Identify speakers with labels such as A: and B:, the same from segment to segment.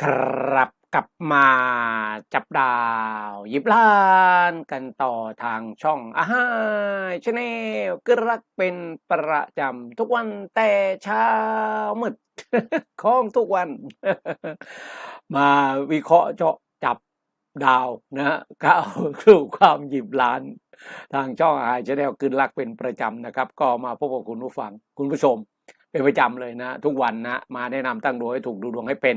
A: ครับกลับมาจับดาวหยิบล้านกันต่อทางช่องอาฮาชาแนลกรักเป็นประจำทุกวันแต่เช้ามืดของทุกวัน มาวิเคราะห์เจาะจับดาวนะก้าวสู่ความหยิบล้าน ทางช่องอาชาแนลกึนรักเป็นประจำนะครับ ก็มาพบกับคุณผู้ฟังคุณผู้ชมเป็นประจำเลยนะ ทุกวันนะมาแนะนำตั้งดวงให้ถูกดูดวงให้เป็น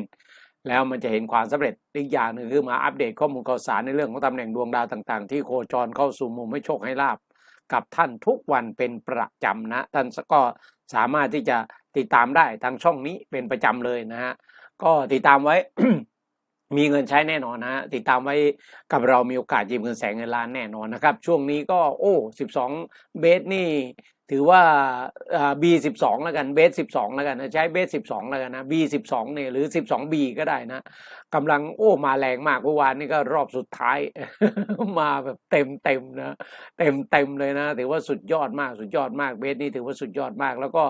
A: แล้วมันจะเห็นความสำเร็จอีกอย่างหนึ่งคือมาอัปเดตข้อมูลข่าวสารในเรื่องของตำแหน่งดวงดาวต่างๆ ที่โคจรเข้าสู่มุมให้โชคให้ลาบกับท่านทุกวันเป็นประจำนะ ท่านก็สามารถที่จะติดตามได้ทางช่องนี้เป็นประจำเลยนะฮะก็ติดตามไว้มีเงินใช้แน่นอนนะฮะติดตามไว้กับเรามีโอกาสยิบเงินแสนเงินล้านแน่นอนนะครับ ช่วงนี้ก็โอ้สิบสองเบสนี่ ถือว่าบีสิบสองแล้วกันเบสสิบสองแล้วกันใช้เบสสิบสองแล้วกันนะบีสิบสองเนี่ยหรือสิบสองบีก็ได้นะกำลังโอ้มาแรงมากเมื่อวานนี่ก็รอบสุดท้าย มาแบบเต็มเต็มนะเต็มเต็มเลยนะ ถือว่าสุดยอดมากสุดยอดมากเบสนี่ถือว่าสุดยอดมาก แล้วก็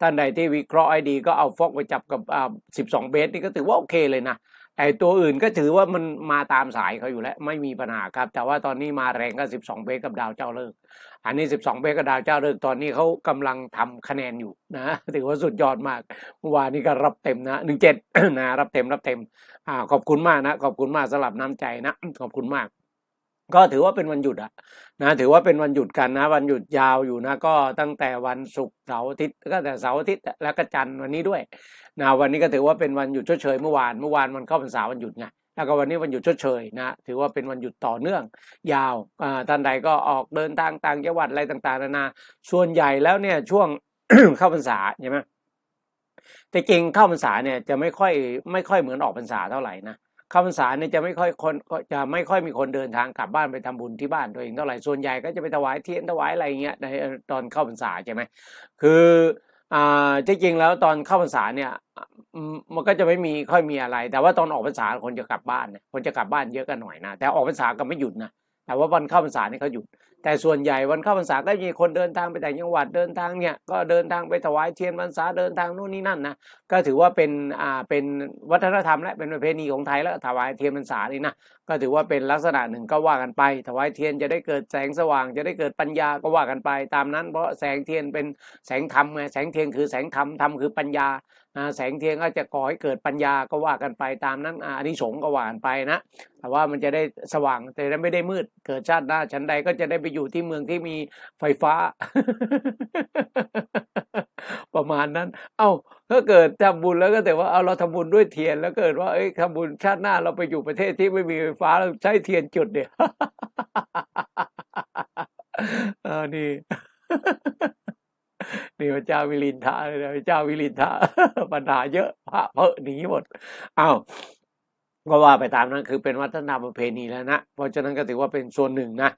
A: ท่านใดที่วิเคราะห์ให้ดี ก็เอาฟอกไปจับกับอ่าสิบสองเบสนี่ก็ถือว่าโอเคเลยนะ ไอ้ตัวอื่นก็ถือว่ามันมาตามสายเขาอยู่แล้ว ไม่มีปัญหาครับ แต่ว่าตอนนี้มาแรงก็สิบสองเบสกับดาวเจ้าเลิก อันนี้ 12เบสกับดาวเจ้าเลิกตอนนี้เขากำลังทำคะแนนอยู่นะถือว่าสุดยอดมากเมื่อวานนี้ก็รับเต็มนะหนึ่งเจ็ดนะรับเต็มรับเต็มอ่าขอบคุณมากนะขอบคุณมากสำหรับน้ำใจนะขอบคุณมากก็ถือว่าเป็นวันหยุดอะนะถือว่าเป็นวันหยุดกันนะ วันหยุดยาวอยู่นะ ก็ตั้งแต่วันศุกร์เสาร์อาทิตย์ก็แต่เสาร์อาทิตย์แล้วก็จันทร์วันนี้ด้วย นะวันนี้ก็ถือว่าเป็นวันหยุดชดเชยเมื่อวานเมื่อวานมันเข้าพรรษาวันหยุดไงแล้วก็วันนี้วันหยุดชดเชยนะถือว่าเป็นวันหยุดต่อเนื่อง ยาวท่านใดก็ออกเดินทางต่างจังหวัดอะไรต่างๆนานาส่วนใหญ่แล้วเนี่ยช่วงเข้าพรรษาใช่ไหมแต่จริงเข้าพรรษาเนี่ยจะไม่ค่อยไม่ค่อยเหมือนออกพรรษาเท่าไหร่นะเข้าพรรษาเนี่ยจะไม่ค่อยคนจะไม่ค่อยมีคนเดินทางกลับบ้านไปทำบุญที่บ้านตัวเองเท่าไหร่ส่วนใหญ่ก็จะไปถวายเทียนถวายอะไรเงี้ยในตอนเข้าพรรษาใช่ไหมคือ อ่าจริงๆแล้วตอนเข้าพรรษาเนี่ยมันก็จะไม่มีค่อยมีอะไร แต่ว่าตอนออกพรรษาคนจะกลับบ้านเนี่ยคนจะกลับบ้านเยอะกันหน่อยนะแต่ออกพรรษาก็ไม่หยุดนะแต่ว่าวันเข้าพรรษาเนี่ยเขาหยุด แต่ส่วนใหญ่วันเข้าพรรษาก็มีคนเดินทางไปแต่งจังหวัดเดินทางเนี่ยก็เดินทางไปถวายเทียนพรรษาเดินทางนู่นนี่นั่นนะก็ถือว่าเป็นอ่าเป็นวัฒนธรรมและเป็นประเพณีของไทยแล้วถวายเทียนพรรษานี่นะก็ถือว่าเป็นลักษณะหนึ่งก็ว่ากันไป ถวายเทียนจะได้เกิดแสงสว่าง จะได้เกิดปัญญาก็ว่ากันไป ตามนั้นเพราะแสงเทียนเป็นแสงธรรมไงแสงเทียนคือแสงธรรมธรรมคือปัญญาอ่าแสงเทียนก็จะก่อให้เกิดปัญญาก็ว่ากันไปตามนั้นอานิสงส์ก็ว่ากันไปนะแต่ว่ามันจะได้สว่างแต่ไม่ได้มืดเกิดชาติหน้าชั้นใดก็จะได้ไปอยู่ที่เมืองที่มีไฟฟ้า ประมาณนั้น เอ้าถ้าเกิดทำบุญแล้วก็แต่ว่าเอาเราทำบุญด้วยเทียน แล้วเกิดว่าเอ้ยทำบุญชาติหน้าเราไปอยู่ประเทศที่ไม่มีไฟฟ้าเราใช้เทียนจุดเนี่ยเออนี่นี่พระเจ้าวิรินทะเลยนะพระเจ้าวิรินทะปัญหาเยอะพระเพอหนีหมดอ้าว ก็ว่าไปตามนั้นคือเป็นวัฒนธรรมประเพณีแล้วนะ เพราะฉะนั้นก็ถือว่าเป็นส่วนหนึ่งนะ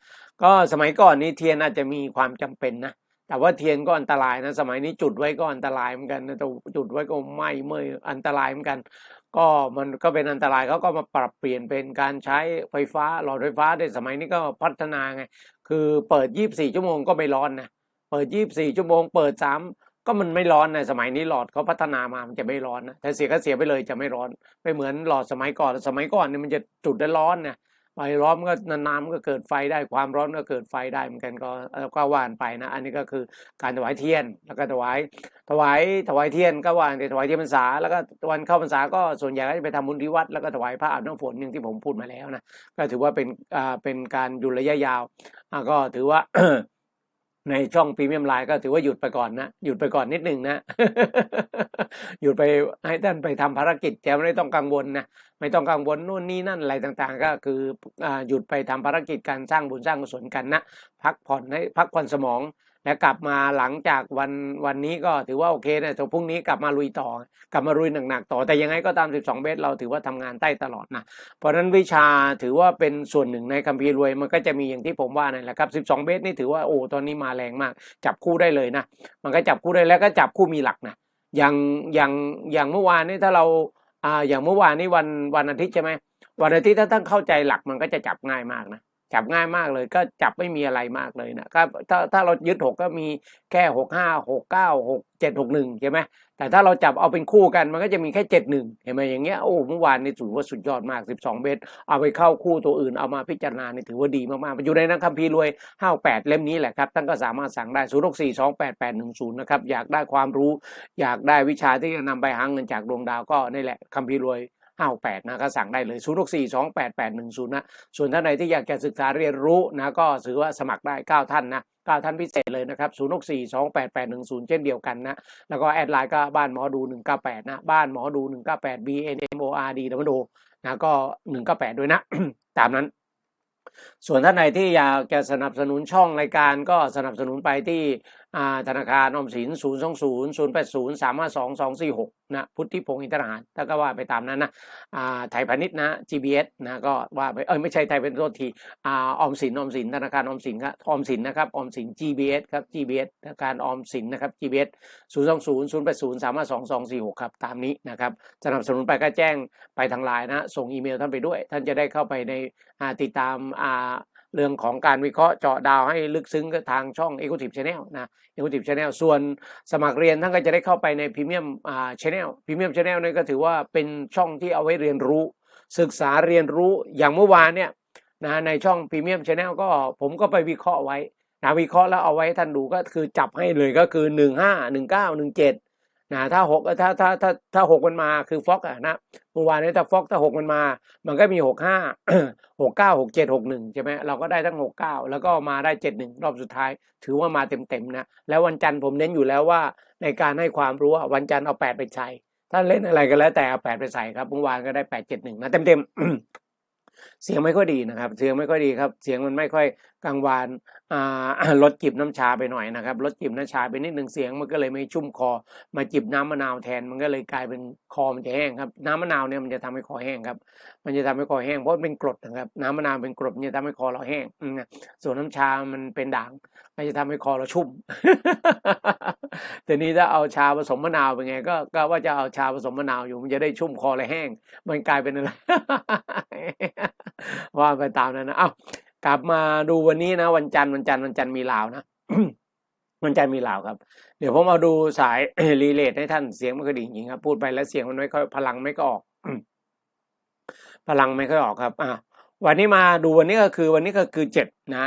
A: ก็สมัยก่อนนี้เทียนอาจจะมีความจำเป็นนะ แต่ว่าเทียนก็อันตรายนะ สมัยนี้จุดไว้ก็อันตรายเหมือนกันนะจุดไว้ก็ไหม้เมื่อยอันตรายเหมือนกัน ก็มันก็เป็นอันตรายเขาก็มาปรับเปลี่ยนเป็นการใช้ไฟฟ้าหลอดไฟฟ้าในสมัยนี้ก็พัฒนาไง คือเปิด 24 ชั่วโมงก็ไม่ร้อนนะ เปิด 24 ชั่วโมง เปิด3 ก็มันไม่ร้อนนะสมัยนี้หลอดเขาพัฒนามามันจะไม่ร้อนนะแต่เสียก็เสียไปเลยจะไม่ร้อน ไม่เหมือนหลอดสมัยก่อนสมัยก่อนเนี่ยมันจะจุดได้ร้อนนะไฟร้อนมันก็นานๆมันก็เกิดไฟได้ความร้อนก็เกิดไฟได้เหมือนกันก็เออก็ว่านไปนะ อันนี้ก็คือการถวายเทียนแล้วก็ถวายถวายถวายเทียนก็ว่านแต่ถวายเทียนพรรษาแล้วก็วันเข้าพรรษาก็ส่วนใหญ่ก็จะไปทำบุญที่วัดแล้วก็ถวายพระอาบน้ำฝนอย่างที่ผมพูดมาแล้วนะก็ถือว่าเป็นอ่าเป็นการหยุดระยะยาวอ่าก็ถือว่า ในช่องพรีเมียมไลน์ก็ถือว่าหยุดไปก่อนนะ หยุดไปก่อนนิดหนึ่งนะ หยุดไปให้ท่านไปทำภารกิจแต่ไม่ต้องกังวลนะ ไม่ต้องกังวลนู่นนี่นั่นอะไรต่างๆ ก็คืออหยุดไปทำภารกิจการสร้างบุญสร้างกุศลกันนะ พักผ่อนให้พักผ่อนสมอง แล้วกลับมาหลังจากวันวันนี้ก็ถือว่าโอเคนะแต่พรุ่งนี้กลับมาลุยต่อ กลับมาลุยหนักๆต่อ แต่ยังไงก็ตาม 12 เมตร เราถือว่าทำงานใต้ตลอดนะ เพราะฉะนั้นวิชาถือว่าเป็นส่วนหนึ่งในคัมภีร์รวย มันก็จะมีอย่างที่ผมว่านั่นแหละครับ 12 เมตรนี่ถือว่าโอ้ตอนนี้มาแรงมาก จับคู่ได้เลยนะ มันก็จับคู่ได้แล้วก็จับคู่มีหลักนะ อย่างอย่างอย่างเมื่อวานนี่ถ้าเราอ่าอย่างเมื่อวานนี่วันวันอาทิตย์ใช่ไหมวันอาทิตย์ถ้าท่านเข้าใจหลักมันก็จะจับง่ายมากนะ จับง่ายมากเลยก็จับไม่มีอะไรมากเลยนะครับถ้าถ้าเรายึดหกก็มีแค่หกห้าหกเก้าหกเจ็ดหกหนึ่งใช่ไหมแต่ถ้าเราจับเอาเป็นคู่กันมันก็จะมีแค่เจ็ดหนึ่งเห็นไหมอย่างเงี้ยโอ้เมื่อวานนี่ถือว่าสุดยอดมากสิบสองเบสเอาไปเข้าคู่ตัวอื่นเอามาพิจารณาเนี่ถือว่าดีมากๆมันอยู่ในนังคัมภีร์รวยห้าแปดเล่มนี้แหละครับท่านก็สามารถสั่งได้ศูนย์หกสี่สองแปดแปดหนึ่งศูนย์นะครับอยากได้ความรู้ อยากได้วิชาที่จะนำไปหาเงินจากดวงดาวก็นี่แหละคัมภีร์รวย ห้าแปดนะก็สั่งได้เลยศูนย์หกสี่สองแปดแปดหนึ่งศูนย์นะส่วนท่านใดที่อยากจะศึกษาเรียนรู้นะก็ถือว่าสมัครได้เก้าท่านนะเก้าท่านพิเศษเลยนะครับศูนย์หกสี่สองแปดแปดหนึ่งศูนย์เช่นเดียวกันนะ แล้วก็แอดไลน์ก็บ้านหมอดูหนึ่งเก้าแปดนะ บ้านหมอดูหนึ่งเก้าแปด B N M O R D ดับเบิลโนะก็หนึ่งเก้าแปดด้วยนะ ตามนั้นส่วนท่านใดที่อยากจะสนับสนุนช่องรายการก็สนับสนุนไปที่ ธนาคารออมสิน 0 2 0 0 8 0 3 5 2 2 4 6 นะ พุทธิพงศ์อินทรหารถ้าก็ว่าไปตามนั้นนะไทยพาณิชย์นะ GBS นะก็ว่าไป เออไม่ใช่ไทยเป็นโทษทีอออมสินออมสิน ธนาคารออมสินครับออมสินนะครับออมสิน GBS ครับ GBS ธนาคารออมสินนะครับ GBS 0 2 0 0 8 0 3 5 2 2 4 6 ครับ ตามนี้นะครับสนับสนุนไปก็แจ้งไปทางไลน์นะ ส่งอีเมลท่านไปด้วย ท่านจะได้เข้าไปในติดตามอ่า เรื่องของการวิเคราะห์เจาะดาวให้ลึกซึ้งกับทางช่อง e x e c u t i v e Channel นะ e x e c u t i v e Channel ส่วนสมัครเรียนท่านก็จะได้เข้าไปใน Premium อ่า Channel Premium Channel นี่ก็ถือว่าเป็นช่องที่เอาไว้เรียนรู้ ศึกษาเรียนรู้อย่างเมื่อวานเนี่ยนะในช่อง Premium Channel ก็ผมก็ไปวิเคราะห์ไว้นะวิเคราะห์แล้วเอาไว้ท่านดูก็คือจับให้เลยก็คือ 1 5 1 9 1 7 นะถ้าหกถ้าถ้าถ้าถ้าหกมันมาคือฟอกอะนะเมื่อวานนี้ถ้าฟอกถ้าหกมันมา มันก็มีหกห้าหกเก้าหกเจ็ดหกหนึ่งใช่ไหมเราก็ได้ทั้งหกเก้าแล้วก็มาได้เจ็ดหนึ่งรอบสุดท้าย ถือว่ามาเต็มเต็มนะแล้ววันจันทร์ผมเน้นอยู่แล้วว่า ในการให้ความรู้วันจันทร์เอาแปดไปใช้ถ้าเล่นอะไรก็แล้วแต่เอาแปดไปใส่ครับเมื่อวานก็ได้แปดเจ็ดหนึ่งนะเต็มเต็มเสียงไม่ค่อยดีนะครับ เสียงไม่ค่อยดีครับ เสียงมันไม่ค่อย กังวานลดจิบน้ำชาไปหน่อยนะครับลดจิบน้ำชาไปนิดหนึ่งเสียงมันก็เลยไม่ชุ่มคอ มาจิบน้ำมะนาวแทนมันก็เลยกลายเป็นคอมันจะแห้งครับน้ำมะนาวเนี่ยมันจะทำให้คอแห้งครับ มันจะทำให้คอแห้งเพราะเป็นกรดนะครับน้ำมะนาวเป็นกรดมันจะทำให้คอเราแห้งนะส่วนน้ำชามันเป็นด่างมันจะทำให้คอเราชุ่มแต่นี้ถ้าเอาชาผสมมะนาวเป็นไงก็ก็ว่าจะเอาชาผสมมะนาวอยู่มันจะได้ชุ่มคอและแห้ง มันกลายเป็นอะไรว่าไปตามนั้นนะเอ้า กลับมาดูวันนี้นะวันจันทร์วันจันทร์วันจันทร์มีลาวนะวันจันทร์มีลาวครับ เดี๋ยวผมเอาดูสายรีเลทให้ท่านเสียงม่ค่อยดีจริงครับ พูดไปแล้วเสียงมันไม่ค่อยพลังไม่ก็ออกพลังไม่ค่อยออกครับอะวันนี้มาดูวันนี้ก็คือวันนี้ก็คือเจ็ดนะ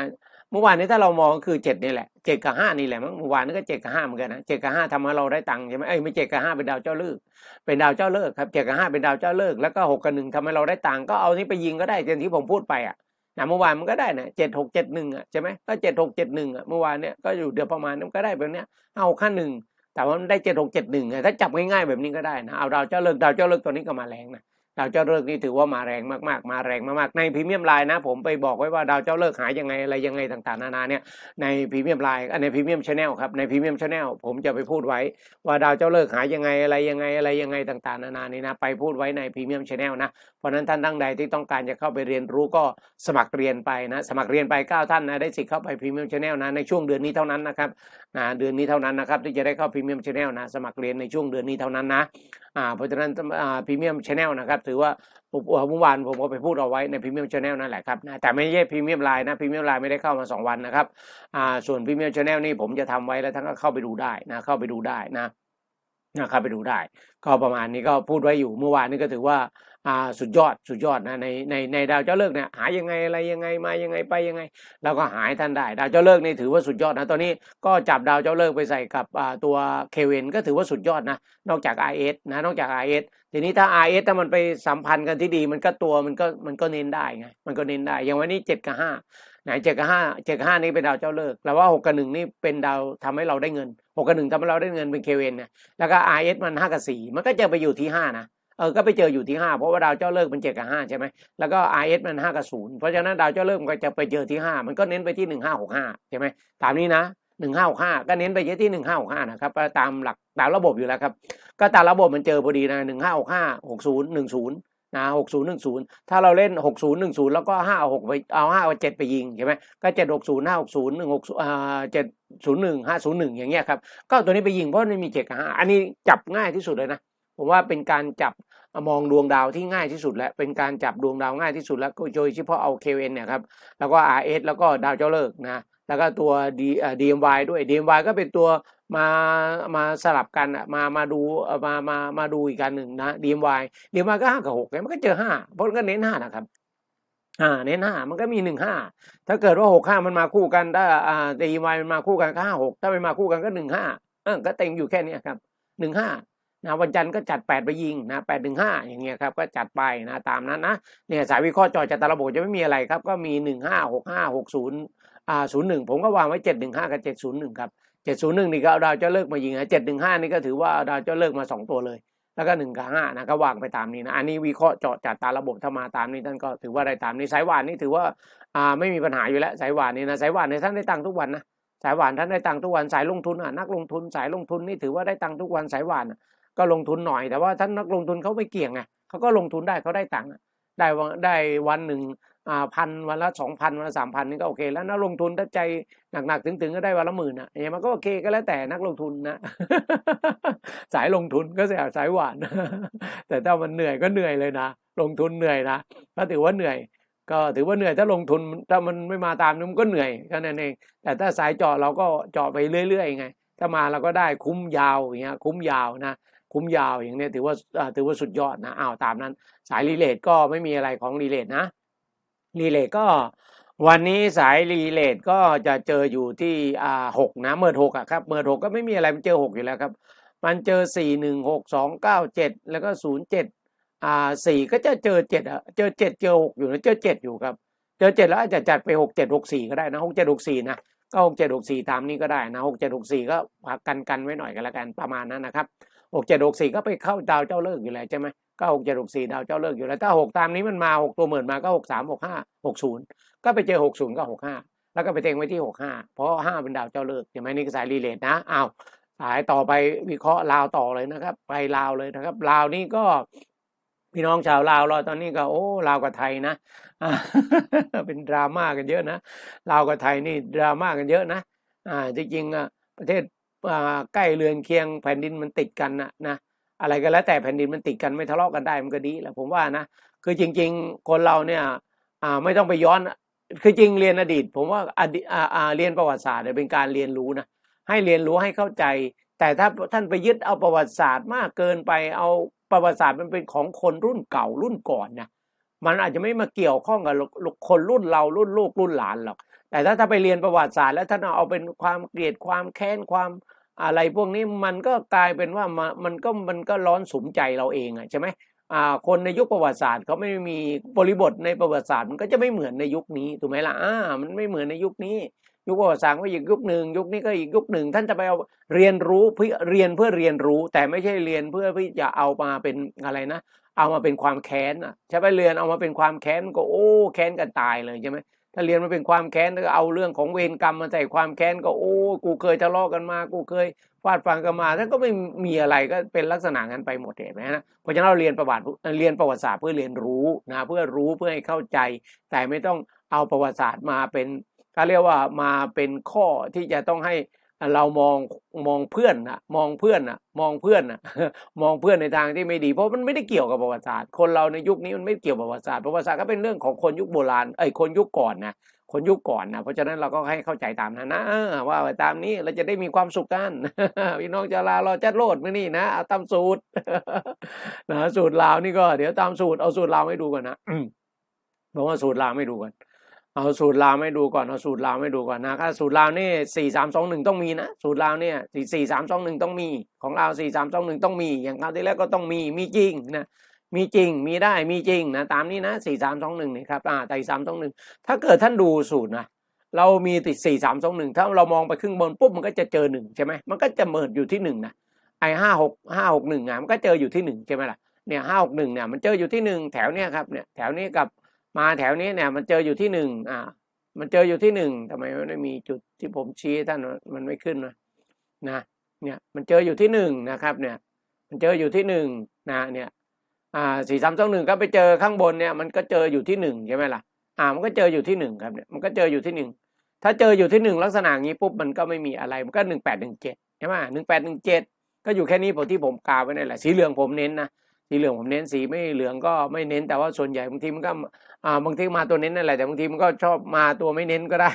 A: เมื่อวานนี้ถ้าเรามองก็คือเจ็ดนี่แหละเจ็ดกับห้านี่แหละมั้งเมื่อวานนี้ก็เจ็ดกับห้าเหมือนกันนะเจ็ดกับห้าทำให้เราได้ตังค์ใช่ไหมเอ้ยไม่เจ็ดกับห้าเป็นดาวเจ้าเลิกเป็นดาวเจ้าเลิกครับเจ็ดกับห้าเป็นดาวเจ้าเลิกแล้วก็หกกับหนึ่งทำให้เราได้ตังค์ก็เอานี้ไปยิงก็ได้อย่างที่ผมพูดไปอะ นะเมื่อวานมันก็ได้นะเจ็ดหกเจ็ดหนึ่งอะใช่ไหมก็เจ็ดหกเจ็ดหนึ่งอะเมื่อวานเนี้ยก็อยู่เดือนประมาณนั้นก็ได้แบบเนี้ยเอาค่าหนึ่งแต่ว่ามันได้เจ็ดหกเจ็ดหนึ่งถ้าจับง่ายๆแบบนี้ก็ได้นะเอาดาวเจ้าเลิกดาวเจ้าเลิกตัวนี้ก็มาแรงนะ ดาวเจ้าเลิกนี่ถือว่ามาแรงมากๆ มาแรงมากๆ ในพรีเมียมไลน์นะผมไปบอกไว้ว่าดาวเจ้าเลิกหายยังไงอะไรยังไงต่างๆนานาเนี่ยในพรีเมียมไลน์ในพรีเมียมชาแนลครับในพรีเมียมชาแนลผมจะไปพูดไว้ว่าดาวเจ้าเลิกหายยังไงอะไรยังไงอะไรยังไงต่างๆ นานานี่นะไปพูดไว้ในพรีเมียมชาแนลนะเพราะนั้นท่านทั้งใดที่ต้องการจะเข้าไปเรียนรู้ก็สมัครเรียนไปนะสมัครเรียนไปเก้าท่านนะได้สิทธิ์เข้าไปพรีเมียมชาแนลนะในช่วงเดือนนี้เท่านั้นนะครับนะเดือนนี้เท่านั้นนะครับที่จะได้เข้าพรีเมียมชาแนลนะสมัครเรียนในช่วงเดือนนี้เท่านั้นนะอ่าเพราะฉะนั้นอ่าพรีเมียมชาแนลนะครับถือว่าเมื่อวานผมก็ไปพูดเอาไว้ในพรีเมียมชาแนลนั่นแหละครับนะแต่ไม่ใช่พรีเมียมไลน์นะพรีเมียมไลน์ไม่ได้เข้ามา 2 วันนะครับอ่าส่วนพรีเมียมชาแนลนี่ผมจะทำไว้แล้วท่านก็เข้าไปดูได้นะเข้าไปดูได้นะ นะเข้าไปดูได้ ก็ประมาณนี้ก็พูดไว้อยู่เมื่อวานนี้ก็ถือว่าอ่าสุดยอดสุดยอดนะในในในดาวเจ้าเลิกเนี่ยหายยังไงอะไรยังไงมายังไงไปยังไง แล้วก็หายท่านได้ ดาวเจ้าเลิกนี่ถือว่าสุดยอดนะตอนนี้ก็จับดาวเจ้าเลิกไปใส่กับอ่าตัวเคเวนก็ถือว่าสุดยอดนะนอกจาก RS นะนอกจาก RS ทีนี้ถ้า RS ถ้ามันไปสัมพันธ์กันที่ดีมันก็ตัวมันก็มันก็เน้นได้ไงมันก็เน้นได้อย่างวันนี้เจ็ดกับห้า ไหนเจ็ดกับห้าเจ็ดกับห้านี่เป็นดาวเจ้าเลิกแล้วว่าหกกับหนึ่งนี่เป็นดาวทำให้เราได้เงินหกกับหนึ่งทำให้เราได้เงินเป็นเคเวนนะแล้วก็ไอเอสมันห้ากับสี่มันก็จะไปอยู่ที่ห้านะเออก็ไปเจออยู่ที่ห้าเพราะว่าดาวเจ้าเลิกเป็นเจ็ดกับห้าใช่ไหมแล้วก็ไอเอสมันห้ากับศูนย์เพราะฉะนั้นดาวเจ้าเลิกมันก็จะไปเจอที่ห้ามันก็เน้นไปที่หนึ่งห้าหกห้าใช่ไหมตามนี้นะหนึ่งห้าหกห้าก็เน้นไปที่หนึ่งห้าหกห้านะครับตามหลักตามระบบอยู่แล้วครับก็ตามระบบมันเจอพอดีนะ1565 60 10 นย์หนึ่งศูนย์นะหกศูนย์หนึ่งศูนย์ถ้าเราเล่นหกศูนย์หนึ่งศูนย์แล้วก็ห้าเอาหกไปเอาห้าเอาเจ็ดไปยิงใช่ไหมก็เจ็ดหกศูนย์ห้าหกศูนย์หนึ่งหกอ่าเจ็ดศูนย์หนึ่งห้าศูนย์หนึ่งอย่างเงี้ยครับก็ตัวนี้ไปยิงเพราะมันมีเจ็ดกับห้าอันนี้จับง่ายที่สุดเลยนะผมว่าเป็นการจับมองดวงดาวที่ง่ายที่สุดแล้วเป็นการจับดวงดาวง่ายที่สุดแล้วก็โดยเฉพาะเอา KN เนี่ยครับแล้วก็ RS แล้วก็ดาวเจ้าเลิกนะ แล้วก็ตัว D เอ่อ DMY ด้วย DMY ก็เป็นตัวมามาสลับกันมามาดูเอ่อมามามาดูอีกการหนึ่งนะ DMY DMY ก็ห้ากับหกมันก็เจอห้าเพราะมันก็เน้นห้านะครับอ่าเน้นห้ามันก็มีหนึ่งห้าถ้าเกิดว่าหกห้ามันมาคู่กันถ้าอ่า DMY มันมาคู่กันก็ห้าหกถ้าไม่มาคู่กันก็หนึ่งห้าเออก็เต็งอยู่แค่นี้ครับหนึ่งห้านะวันจันทร์ก็จัดแปดไปยิงนะแปดถึงห้าอย่างเงี้ยครับก็จัดไปนะตามนั้นนะเนี่ยสายวิเคราะห์จอจัตระบบจะไม่มีอะไรครับ ก็มีหนึ่งห้าหกห้าหกศูนย์ อ่าศูนย์หนึ่งผมก็วางไว้เจ็ดหนึ่งห้ากับเจ็ดศูนย์หนึ่งครับเจ็ดศูนย์หนึ่งนี่ก็เอาดาวเจ้าเลิกมายิงนะเจ็ดหนึ่งห้านี่ก็ถือว่าดาวเจ้าเลิกมาสองตัวเลย แล้วก็หนึ่งกับห้านะก็วางไปตามนี้นะอันนี้วิเคราะห์เจาะจัดตามระบบถ้ามาตามนี้ท่านก็ถือว่าได้ตามนี้สายวานนี่ถือว่าอ่าไม่มีปัญหาอยู่แล้วสายวานนี่นะสายวานเนี่ยท่านได้ตังค์ทุกวันนะสายหวานท่านได้ตังค์ทุกวันสายลงทุนอะนักลงทุนสายลงทุนนี่ถือว่าได้ตังค์ทุกวันสายหวานอะก็ลงทุนหน่อยแต่ว่าท่านนักลงทุนเขาไม่เกี่ยงไงเขาก็ลงทุนได้เขาได้ตังค์ได้วันได้วันหนึ่ง พันวันละสองพันวันละสามพันนี่ก็โอเค แล้วนักลงทุนถ้าใจหนักๆถึงๆก็ได้วันละหมื่นอะอย่างมันก็โอเคก็แล้วแต่นักลงทุนนะ สายลงทุนก็สายสายหวาน แต่ถ้ามันเหนื่อยก็เหนื่อยเลยนะลงทุนเหนื่อยนะก็ถือว่าเหนื่อย ก็ถือว่าเหนื่อยถ้าลงทุนถ้ามันไม่มาตามนี้มันก็เหนื่อยแค่นั้นเองแต่ถ้าสายเจาะเราก็เจาะไปเรื่อยๆไงถ้ามาเราก็ได้คุ้มยาวอย่างเงี้ยคุ้มยาวนะคุ้มยาวอย่างเนี้ยถือว่าอ่าถือว่าสุดยอดนะอ้าวตามนั้น สายรีเลทก็ไม่มีอะไรของรีเลทนะ รีเลทก็วันนี้สายรีเลทก็จะเจออยู่ที่อ่าหกนะเมิดหกอะครับเมิดหกก็ไม่มีอะไรมันเจอหกอยู่แล้วครับ มันเจอสี่หนึ่งหกสองเก้าเจ็ดแล้วก็ศูนย์เจ็ดอ่าสี่ก็จะเจอเจ็ดอะเจอเจ็ดเจอหกอยู่นะเจอเจ็ดอยู่ครับ เจอเจ็ดแล้วอาจจะจัดไปหกเจ็ดหกสี่ก็ได้นะหกเจ็ดหกสี่นะก็หกเจ็ดหกสี่ตามนี้ก็ได้นะหกเจ็ดหกสี่ก็พักกันกันไว้หน่อยก็แล้วกันประมาณนั้นนะครับหกเจ็ดหกสี่ก็ไปเข้าดาวเจ้าเลิกอยู่แล้วใช่ไหม ก็หกเจ็ดหกสี่ดาวเจ้าเลิกอยู่แล้วถ้าหกตามนี้มันมาหกตัวหมื่นมาก็หกสามหกห้าหกศูนย์ก็ไปเจอหกศูนย์ก็หกห้าแล้วก็ไปเต็งไว้ที่หกห้าเพราะห้าเป็นดาวเจ้าเลิกใช่ไหมนี่ก็สายรีเลทนะอ้าวสายต่อไปวิเคราะห์ลาวต่อเลยนะครับ ไปลาวเลยนะครับ ลาวนี่ก็พี่น้องชาวลาวเราตอนนี้ก็โอ้ลาวกับไทยนะเป็นดราม่ากันเยอะนะลาวกับไทยนี่ดราม่ากันเยอะนะอ่าจริงๆอะประเทศใกล้เรือนเคียงแผ่นดินมันติดกันนะนะ อะไรก็แล้วแต่แผ่นดินมันติดกันไม่ทะเลาะกันได้มันก็ดีแหละผมว่านะคือจริง ๆ คนเราเนี่ยอ่าไม่ต้องไปย้อนคือจริงเรียนอดีต ผมว่าอดีตอ่าอ่าเรียนประวัติศาสตร์เนี่ยเป็นการเรียนรู้นะให้เรียนรู้ให้เข้าใจ แต่ถ้าท่านไปยึดเอาประวัติศาสตร์มากเกินไปเอาประวัติศาสตร์มันเป็นของคนรุ่นเก่ารุ่นก่อนนะมันอาจจะไม่มาเกี่ยวข้องกับคนรุ่นเรารุ่นลูกรุ่นหลานหรอกแต่ถ้าถ้าไปเรียนประวัติศาสตร์แล้วท่านเอาเป็นความเกลียดความแค้นความ อะไรพวกนี้มันก็กลายเป็นว่ามันก็มันก็ร้อนสมใจเราเองอะใช่ไหมอ่าคนในยุคประวัติศาสตร์เขาไม่มีบริบทในประวัติศาสตร์มันก็จะไม่เหมือนในยุคนี้ถูกไหมล่ะอ่ามันไม่เหมือนในยุคนี้ ยุคประวัติศาสตร์ก็อีกยุคหนึ่งยุคนี้ก็อีกยุคหนึ่ง ท่านจะไปเอาเรียนรู้เพื่อเรียนเพื่อเรียนรู้ แต่ไม่ใช่เรียนเพื่อที่จะเอามาเป็นอะไรนะ เอามาเป็นความแค้นอะใช่ไหมเรียนเอามาเป็นความแค้นก็โอ้แค้นกันตายเลยใช่ไหม ถ้าเรียนมาเป็นความแค้นก็เอาเรื่องของเวรกรรมมาใส่ความแค้นก็โอ้กูเคยทะเลาะกันมา กูเคยฟาดฟันกันมาท่านก็ไม่มีอะไรก็เป็นลักษณะนั้นไปหมดเห็นไหมนะเพราะฉะนั้นเราเรียนประวัติเรียนประวัติศาสตร์เพื่อเรียนรู้นะเพื่อรู้เพื่อให้เข้าใจ แต่ไม่ต้องเอาประวัติศาสตร์มาเป็นเขาเรียกว่ามาเป็นข้อที่จะต้องให้ เรามองมองเพื่อนนะมองเพื่อนนะมองเพื่อนนะมองเพื่อนในทางที่ไม่ดี เพราะมันไม่ได้เกี่ยวกับประวัติศาสตร์ คนเราในยุคนี้มันไม่เกี่ยวกับประวัติศาสตร์ประวัติศาสตร์ก็เป็นเรื่องของคนยุคโบราณเอ้ยคนยุคก่อนนะคนยุคก่อนนะเพราะฉะนั้นเราก็ให้เข้าใจตามนั้นนะว่าไปตามนี้เราจะได้มีความสุขกันพี่น้องจะลาเราจะโลดมื่อนี่นะเอาตามสูตรนะสูตรลาวนี่ก็เดี๋ยวตามสูตรเอาสูตรลาวให้ดูกันนะบอกว่าสูตรลาวไม่ดูกัน เอาสูตรลาวไม่ดูก่อนเอาสูตรลาวไม่ดูก่อนนะถ้าสูตรลาวนี่สี่สามสองหนึ่งต้องมีนะสูตรลาวเนี่ยสี่สี่สามสองหนึ่งต้องมี ของเราสี่สามสองหนึ่งต้องมี อย่างคราวที่แล้วก็ต้องมีมีจริงนะมีจริงมีได้มีจริงนะตามนี้นะสี่สามสองหนึ่งนี่ครับอ่าแต่สามสองหนึ่งถ้าเกิดท่านดูสูตรนะเรามีติดสี่สามสองหนึ่งถ้าเรามองไปครึ่งบนปุ๊บมันก็จะเจอหนึ่งใช่ไหมมันก็จะเมิดอยู่ที่หนึ่งนะไอห้าหกห้าหกหนึ่งอะมันก็เจออยู่ที่หนึ่งใช่ไหมล่ะเนี่ยห้าหกหนึ่งเนี่ยมันเจออยู่ที่หนึ่งแถวเนี้ยครับเนี่ยแถวนี้กับ มาแถวนี้เนี่ยมันเจออยู่ที่หนึ่งอ่า มันเจออยู่ที่หนึ่งทำไมมันไม่มีจุดที่ผมชี้ท่านมันไม่ขึ้นนะนะเนี่ยมันเจออยู่ที่หนึ่งนะครับ เนี่ย มันเจออยู่ที่หนึ่งนะเนี่ยอ่าสี่สามสองหนึ่งก็ไปเจอข้างบนเนี่ยมันก็เจออยู่ที่หนึ่งใช่ไหมล่ะอ่ามันก็เจออยู่ที่หนึ่งครับเนี่ยมันก็เจออยู่ที่หนึ่งถ้าเจออยู่ที่หนึ่งลักษณะนี้ปุ๊บมันก็ไม่มีอะไรมันก็หนึ่งแปดหนึ่งเจ็ดใช่ไหมหนึ่งแปดหนึ่งเจ็ดก็อยู่แค่นี้ผมที่ผมกาไว้นี่แหละสีเหลืองผมเน้นนะ สีเหลืองผมเน้นสีไม่เหลืองก็ไม่เน้นแต่ว่าส่วนใหญ่บางทีมันก็อ่าบางทีมาตัวเน้นนั่นแหละแต่บางทีมันก็ชอบมาตัวไม่เน้นก็ได้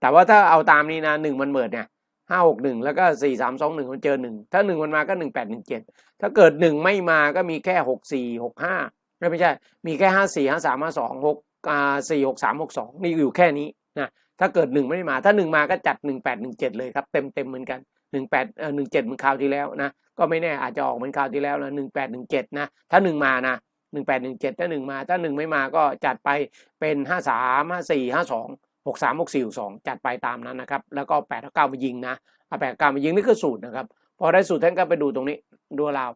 A: แต่ว่าถ้าเอาตามนี้นะหนึ่งมันเบิดเนี่ยห้าหกหนึ่งแล้วก็สี่สามสองหนึ่งมันเจอหนึ่งถ้าหนึ่งมันมาก็หนึ่งแปดหนึ่งเจ็ดถ้าเกิดหนึ่งไม่มาก็มีแค่หกสี่หกห้าไม่ใช่ มีแค่ห้าสี่ห้าสามห้าสองหกอ่าสี่หกสามหกสองนี่อยู่แค่นี้นะถ้าเกิดหนึ่งไม่มา ถ้าหนึ่งมาก็จัดหนึ่งแปดหนึ่งเจ็ดเลยครับเต็มเต็มเหมือนกัน หนึ่งแปดเออหนึ่งเจ็ดเหมือนคราวที่แล้วนะก็ไม่แน่อาจจะออกเหมือนคราวที่แล้วนะหนึ่งแปดหนึ่งเจ็ดนะถ้าหนึ่งมานะหนึ่งแปดหนึ่งเจ็ดถ้าหนึ่งมา ถ้าหนึ่งไม่มาก็จัดไปเป็นห้าสามห้าสี่ห้าสองหกสามหกสี่สองจัดไปตามนั้นนะครับ แล้วก็แปดเก้ามายิงนะเอาแปดเก้ามายิงนี่คือสูตรนะครับ พอได้สูตรท่านก็ไปดูตรงนี้ดูราว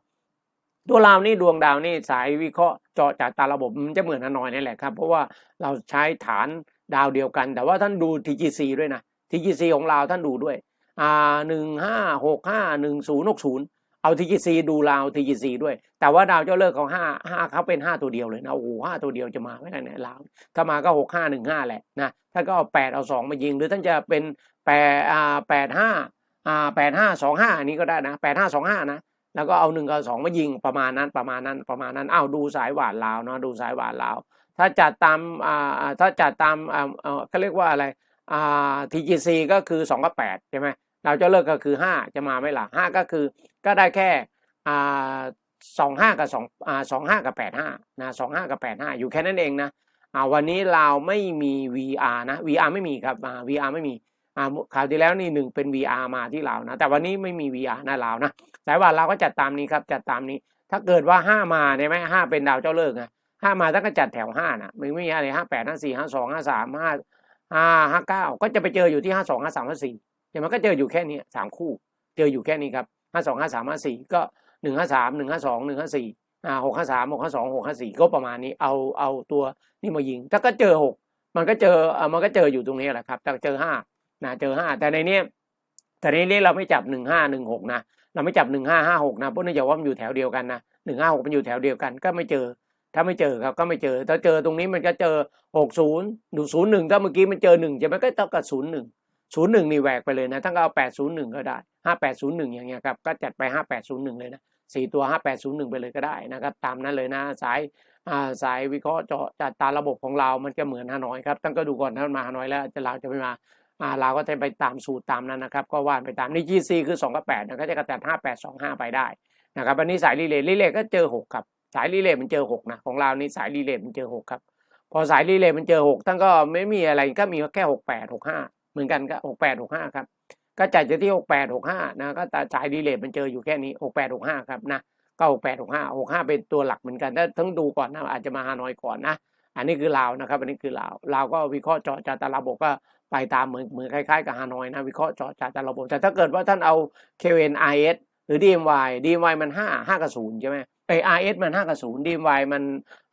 A: ตัวราวนี่ดวงดาวนี่สายวิเคราะห์เจาะจากตาระบบมันจะเหมือนฮานอยนี่แหละครับ เพราะว่าเราใช้ฐานดาวเดียวกัน แต่ว่าท่านดู TGC ด้วยนะ TGC ของเราท่านดูด้วย อ่าหนึ่งห้าหกห้าหนึ่งศูนย์หกศูนย์เอา TGC ดูลาว TGC ด้วย แต่ว่าดาวเจ้าเลิกเขาห้าห้าเขาเป็นห้าตัวเดียวเลยนะโอ้โหห้าตัวเดียวจะมาไม่ได้เนี่ยลาวถ้ามาก็หกห้าหนึ่งห้าแหละนะท่านก็เอาแปดเอาสองมายิง หรือท่านจะเป็นแปดอ่าแปดห้าอ่าแปดห้าสองห้าอันนี้ก็ได้นะแปดห้าสองห้านะแล้วก็เอาหนึ่งกับสองมายิงประมาณนั้นประมาณนั้นประมาณนั้นอ้าวดูสายหวานลาวเนาะดูสายหวานลาว ถ้าจัดตามอ่าถ้าจัดตามอ่าเขาเรียกว่าอะไรอ่า TGC ก็คือสองกับแปดใช่ไหม เราจะเลิกก็คือห้าจะมาไหมล่ะห้าก็คือก็ได้แค่สองห้ากับสองสองห้ากับแปดห้านะสองห้ากับแปดห้าอยู่แค่นั้นเองนะวันนี้เราไม่มี VR นะ VR ไม่มีครับอ่า VR ไม่มีอ่าคราวที่แล้วนี่หนึ่งเป็น VR มาที่เรานะแต่วันนี้ไม่มี VR นะเรานะแต่ว่าเราก็จัดตามนี้ครับจัดตามนี้ ถ้าเกิดว่าห้ามาเนี่ยไหมห้าเป็นดาวเจ้าเลิกนะห้ามาถ้าก็จัดแถวห้านะไม่มีอะไรห้าแปดห้าสี่ห้าสองห้าสามห้าห้าห้าเก้าก็จะไปเจออยู่ที่ห้าสองห้าสามห้าสี่ เดี๋ยมันก็เจออยู่แค่นี้สามคู่ เจออยู่แค่นี้ครับห้าสองห้าสามห้าสี่ก็หนึ่งห้าสามหนึ่งห้าสองหนึ่งห้าสี่อ่าหกห้าสามหกห้าสองหกห้าสี่ก็ประมาณนี้เอาเอาตัวนี่มายิง ถ้าก็เจอหกมันก็เจอเออมันก็เจออยู่ตรงนี้แหละครับแต่เจอห้านะเจอห้าแต่ในนี้แต่ในนี้เราไม่จับหนึ่งห้าหนึ่งหกนะเราไม่จับหนึ่งห้าห้าหกนะเพราะเนื่องจากว่ามันอยู่แถวเดียวกันนะหนึ่งห้าหกมันอยู่แถวเดียวกันก็ไม่เจอ ถ้าไม่เจอครับก็ไม่เจอ ถ้าเจอตรงนี้มันก็เจอหกศูนย์ดูศูนย์หนึ่งถ้าเมื่อกี้มันเจอหนึ่งจะมันก็เท่ากับศูนย์หนึ่ง ศูนย์หนึ่งนี่แหวกไปเลยนะทั้งเอาแปดศูนย์หนึ่งก็ได้ห้าแปดศูนย์หนึ่งอย่างเงี้ยครับก็จัดไปห้าแปดศูนย์หนึ่งเลยนะสี่ตัวห้าแปดศูนย์หนึ่งไปเลยก็ได้นะครับตามนั้นเลยนะสายอ่าสายวิเคราะห์เจาะจัดตามระบบของเรามันจะเหมือนฮานอยครับตั้งก็ดูก่อนถ้ามันมาฮานอยแล้วจะเราจะไม่มาอ่าเราก็จะไปตามสูตรตามนั้นนะครับ ก็ว่านไปตามนี่ GC คือสองกับแปดนะก็จะกระจัดห้าแปดสองห้าไปได้นะครับอันนี้สายรีเลย์รีเลย์ก็เจอหกครับ สายรีเลย์มันเจอหกนะของเรานี่สายรีเลย์มันเจอหกครับ พอสายรีเลย์มันเจอหกตั้งก็ไม่มีอะไรก็มีแค่หกแปดหกห้าเห มือนกันก็หกแปดหกห้าครับ ก็จัดอยู่ที่หกแปดหกห้านะ ก็แต่สายดีเลทมันเจออยู่แค่นี้หกแปดหกห้าครับนะก็หกแปดหกห้าหกห้าเป็นตัวหลักเหมือนกันถ้าต้งดูก่อนนะอาจจะมาฮานอยก่อนนะ อันนี้คือลาวนะครับ อันนี้คือลาวลาวก็วิเคราะห์เจาะจากตาระบบก็ไปตามเหมือนเหมือนคล้ายๆกับฮานอยนะวิเคราะห์เจาะจากตาระบบ แต่ถ้าเกิดว่าท่านเอา KNIS หรือ DMY DMY มันห้าห้ากับศูนย์ใช่ไหมไอ RS มันห้ากับศูนย์ DMY มัน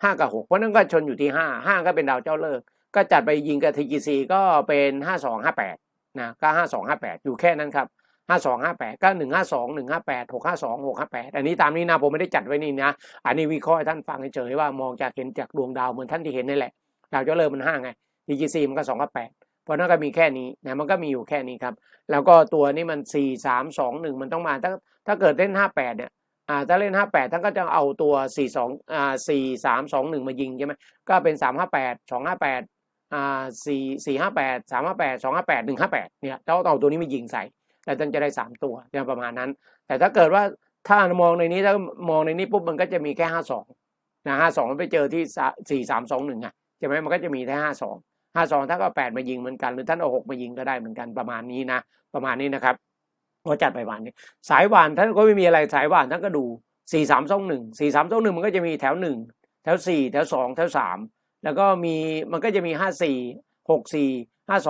A: ห้ากับหกเพราะนั้นก็ชนอยู่ที่ห้าห้าก็เป็นดาวเจ้าเลิก ก็จัดไปยิงกับ TGC ก็เป็นห้าสองห้าแปดนะก็ห้าสองห้าแปดอยู่แค่นั้นครับห้าสองห้าแปดก็หนึ่งห้าสองหนึ่งห้าแปดหกห้าสองหกห้าแปดอันนี้ตามนี้นะผมไม่ได้จัดไว้นี่นะ อันนี้วิเคราะห์ท่านฟังเฉยๆว่ามองจากเห็นจากดวงดาวเหมือนท่านที่เห็นนี่แหละดาวเจ้าเลิกมันห้าไง DGC มันก็สองกับแปดเพราะนั่นก็มีแค่นี้นะมันก็มีอยู่แค่นี้ครับ แล้วก็ตัวนี้มันสี่สามสองหนึ่งมันต้องมาถ้าถ้าเกิดเล่นห้าแปดเนี่ยอ่าถ้าเล่นห้าแปดท่านก็จะเอาตัวสี่สองอ่าสี่สามสองหนึ่งมายิงใช่ไหมก็เป็นสามห้าแปด อ่าสี่สี่ห้าแปดสามห้าแปดสองห้าแปดหนึ่งห้าแปดเนี่ยเจ้าเอาตัวนี้มายิงใส่แล้วท่านจะได้สามตัวเนี่ยประมาณนั้น แต่ถ้าเกิดว่าถ้ามองในนี้ถ้ามองในนี้ปุ๊บมันก็จะมีแค่ห้าสองนะห้าสองมันไปเจอที่สี่สามสองหนึ่งอะใช่ไหมมันก็จะมีแค่ห้าสองห้าสองถ้าก็แปดมายิงเหมือนกันหรือท่านเอาหกมายิงก็ได้เหมือนกันประมาณนี้นะประมาณนี้นะครับก็จัดไปวันนี้สายหวานท่านก็ไม่มีอะไรสายหวานท่านก็ดูสี่สามสองหนึ่งสี่สามสองหนึ่งมันก็จะมีแถวหนึ่งแถวสี่แถวสองแถวสาม แล้วก็มีมันก็จะมีห้าสี่หกสี่ห้าส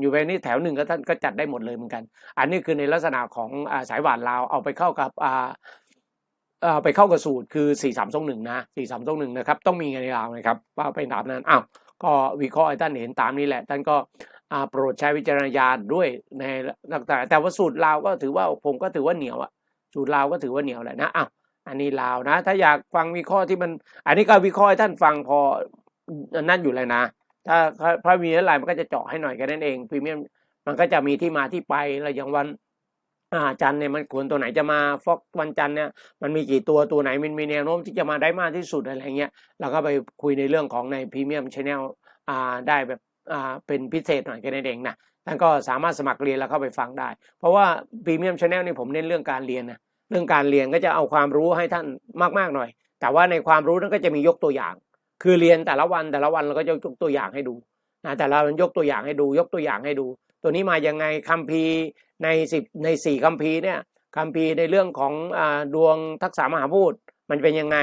A: อยู่ในนี้แถวหนึ่งก็ท่านก็จัดได้หมดเลยเหมือนกัน อันนี้คือในลักษณะของอสายหวานลาวเอาไปเข้ากับอ่าเอาไปเข้ากับสูตรคือสี่สามสองหนึ่งนะสี่สามสองหนึ่งนะครับ ต้องมีในลาวนะครับว่าไปตามนั้นอ้าวก็วิเคราะห์ให้ท่านเห็นตามนี้แหละท่านก็อ่าโปรดใช้วิจารณญาณด้วยในต่างแต่ว่าสูตรลาวก็ถือว่าผมก็ถือว่าเหนียวอะสูตรลาวก็ถือว่าเหนียวแหละนะอ้าว อันนี้ลาวนะ ถ้าอยากฟังวิเคราะห์ที่มัน อันนี้ก็วิเคราะห์ให้ท่านฟังพอนั่นอยู่เลยนะ ถ้าพระมีอะไรมันก็จะเจาะให้หน่อยแค่นั้นเองพรีเมียมมันก็จะมีที่มาที่ไปแล้วอย่างวันอาจันทร์เนี่ยมันควรตัวไหนจะมาฟอกวันจันทร์เนี่ยมันมีกี่ตัวตัวไหนมันมีแนวโน้มที่จะมาได้มากที่สุดอะไรเงี้ยเราก็ไปคุยในเรื่องของในพรีเมียมชแนลอ่าได้แบบอ่าเป็นพิเศษหน่อยแค่นั้นเองนะท่านก็สามารถสมัครเรียนแล้วเข้าไปฟังได้ เพราะว่าพรีเมียมชแนลนี่ผมเน้นเรื่องการเรียนนะ เรื่องการเรียนก็จะเอาความรู้ให้ท่านมากๆหน่อย แต่ว่าในความรู้นั้นก็จะมียกตัวอย่าง คือเรียนแต่ละวันแต่ละวันเราก็จะยกตัวอย่างให้ดูนะแต่เรายกตัวอย่างให้ดู ยกตัวอย่างให้ดู ตัวนี้มายังไงคัมภีร์ในสิบในสี่คัมภีร์เนี่ยคัมภีร์ในเรื่องของอดวงทักษะมหาพูดมันเป็นยังไง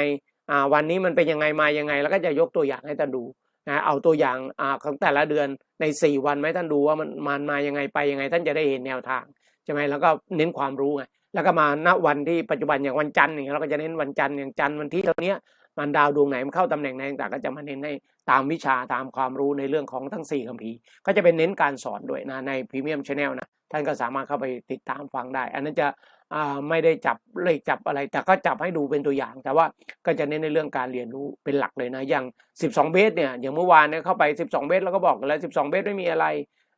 A: วันนี้มันเป็นยังไงมายังไง แล้วก็จะยกตัวอย่างให้ท่านดูนะเอาตัวอย่างอของแต่ละเดือนในสี่วันไหมท่านดูว่ามันมันมายังไงไปยังไง ท่านจะได้เห็นแนวทางใช่ไหมแล้วก็เน้นความรู้ไง แล้วก็มาณวันที่ปัจจุบันอย่างวันจันทร์อย่างเงี้ยเราก็จะเน้นวันจันทร์อย่างจันทร์วันที่เท่านี้มันดาวดวงไหนมันเข้าตำแหน่งไหนต่างก็จะมาเน้นให้ตามวิชาตามความรู้ในเรื่องของทั้ง 4คัมภีร์ก็จะเป็นเน้นการสอนด้วยนะในพรีเมียมชแนลนะท่านก็สามารถเข้าไปติดตามฟังได้ อันนั้นจะไม่ได้จับเลขจับอะไร แต่ก็จับให้ดูเป็นตัวอย่าง แต่ว่าก็จะเน้นในเรื่องการเรียนรู้เป็นหลักเลยนะอย่าง 12 เบสเนี่ยอย่างเมื่อวานเนี่ยเข้าไป 12 เบสแล้วก็บอกแล้ว 12 เบสไม่มีอะไร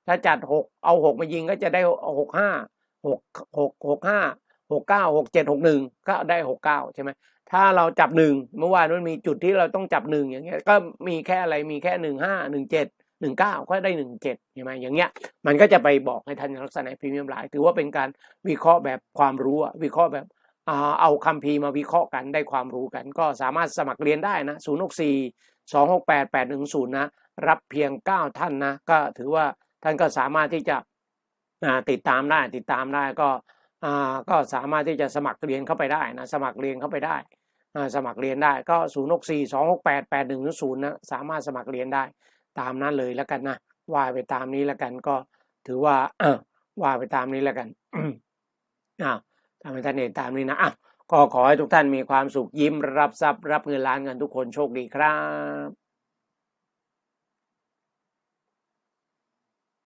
A: ถ้าจัด 6 เอา 6 มายิงก็จะได้ 6 5 6 6 6 5 6 9 6 7 6 1ก็ได้6 9ใช่ไหมถ้าเราจับหนึ่งเมื่อวานมันมีจุดที่เราต้องจับหนึ่งอย่างเงี้ยก็มีแค่อะไรมีแค่หนึ่งห้าหนึ่งเจ็ดหนึ่งเก้าก็ได้หนึ่งเจ็ดใช่ไหมอย่างเงี้ยมันก็จะไปบอกให้ท่านลักษณะพรีเมียมไลน์ถือว่าเป็นการวิเคราะห์แบบความรู้อะวิเคราะห์แบบเอาคัมภีร์มาวิเคราะห์กันได้ความรู้กัน ก็สามารถสมัครเรียนได้นะศูนย์หกสี่สองหกแปดแปดหนึ่งศูนย์นะ รับเพียงเก้าท่านนะ ก็ถือว่าท่านก็สามารถที่จะติดตามได้ติดตามได้ก็ ก็สามารถที่จะสมัครเรียนเข้าไปได้นะสมัครเรียนเข้าไปได้สมัครเรียนได้ก็ 0 6 4 2 6 8 8 1 0นะสามารถสมัครเรียนได้ตามนั้นเลยแล้วกันนะว่าไปตามนี้แล้วกันก็ถือว่าว่าไปตามนี้แล้วกันอ้าวทำให้ท่านเห็นตามนี้นะอะก็ขอให้ทุกท่านมีความสุขยิ้มรับทรัพย์รับเงินล้านกันทุกคนโชคดีครับ